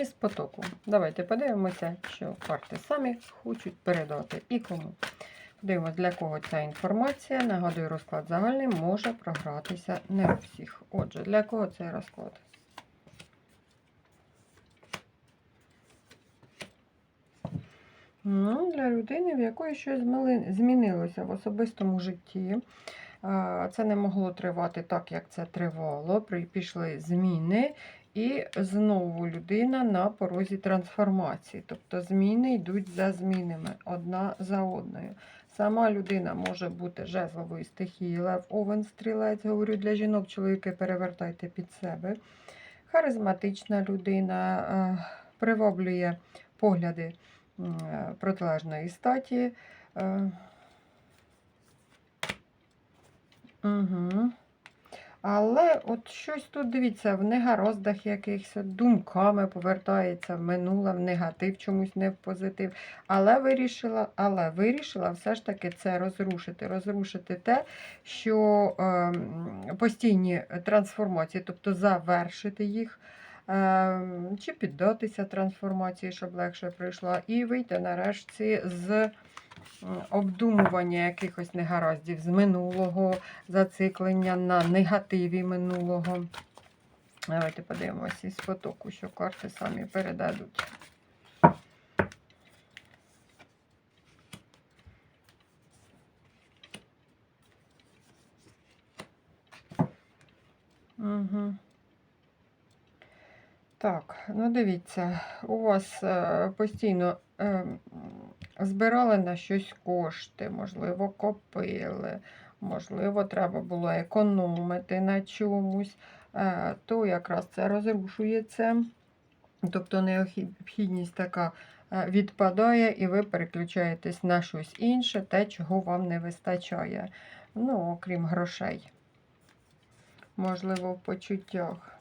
із потоку. Давайте подивимося, що карти самі хочуть передати і кому. Подивимось, для кого ця інформація. Нагадую, розклад загальний може програтися не у всіх. Отже, для кого цей розклад? Ну, для людини, в якої щось змінилося в особистому житті. Це не могло тривати так, як це тривало. Пішли зміни, і знову людина на порозі трансформації. Тобто зміни йдуть за змінами одна за одною. Сама людина може бути жезлової стихії, лев, овен, стрілець. Говорю для жінок, чоловіки перевертайте під себе. Харизматична людина е, приваблює погляди е, протилежної статі. Угу. Але от щось тут, дивіться, в негароздах якихось думками повертається в минуле, в негатив, чомусь не в позитив. Але вирішила, але вирішила все ж таки це розрушити. Розрушити те, що е, постійні трансформації, тобто завершити їх, е, чи піддатися трансформації, щоб легше прийшла, і вийти нарешті з обдумування якихось негараздів з минулого, зациклення на негативі минулого. Давайте подивимося із потоку, що карти самі передадуть. Угу. Так, ну дивіться, у вас е, постійно е, збирали на щось кошти, можливо, копили, можливо, треба було економити на чомусь, е, то якраз це розрушується. Тобто необхідність така е, відпадає, і ви переключаєтесь на щось інше, те, чого вам не вистачає. Ну, окрім грошей. Можливо, в почуттях.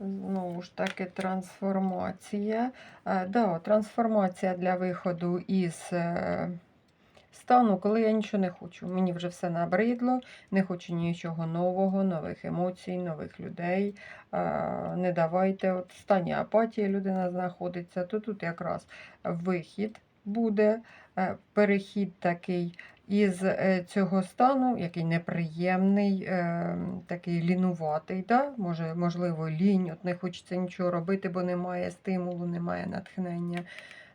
Знову ж таки, трансформація. Е, да, трансформація для виходу із е, стану, коли я нічого не хочу. Мені вже все набридло, не хочу нічого нового, нових емоцій, нових людей. Е, не давайте. От в стані апатії людина знаходиться, то тут якраз вихід буде, перехід такий із е, цього стану, який неприємний, е, такий лінуватий, да? Може, можливо, лінь, от не хочеться нічого робити, бо немає стимулу, немає натхнення.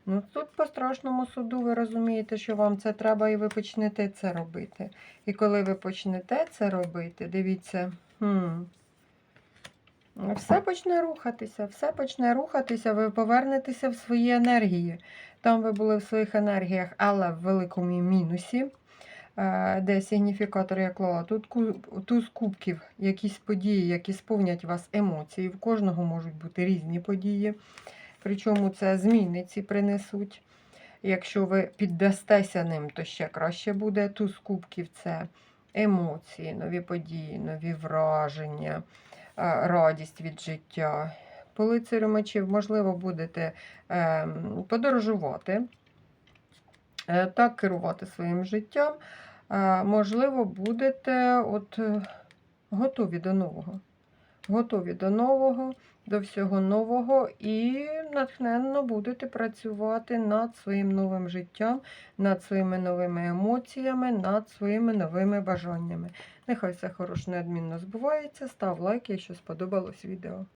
Ну, тут по страшному суду ви розумієте, що вам це треба, і ви почнете це робити. І коли ви почнете це робити, дивіться, хм, все почне рухатися, все почне рухатися, ви повернетеся в свої енергії. Там ви були в своїх енергіях, але в великому мінусі, е, де сигніфікатор я клала. Тут туз кубків, якісь події, які сповнять вас емоції. В кожного можуть бути різні події. Причому це зміни ці принесуть. Якщо ви піддастеся ним, то ще краще буде. Туз кубків це емоції, нові події, нові враження, радість від життя. По лицарю мечів, можливо, будете ем, подорожувати, е, так керувати своїм життям. Е, Можливо, будете от, е, готові до нового. Готові до нового, до всього нового і натхненно будете працювати над своїм новим життям, над своїми новими емоціями, над своїми новими бажаннями. Нехай все хороше неодмінно збувається. Став лайк, якщо сподобалось відео.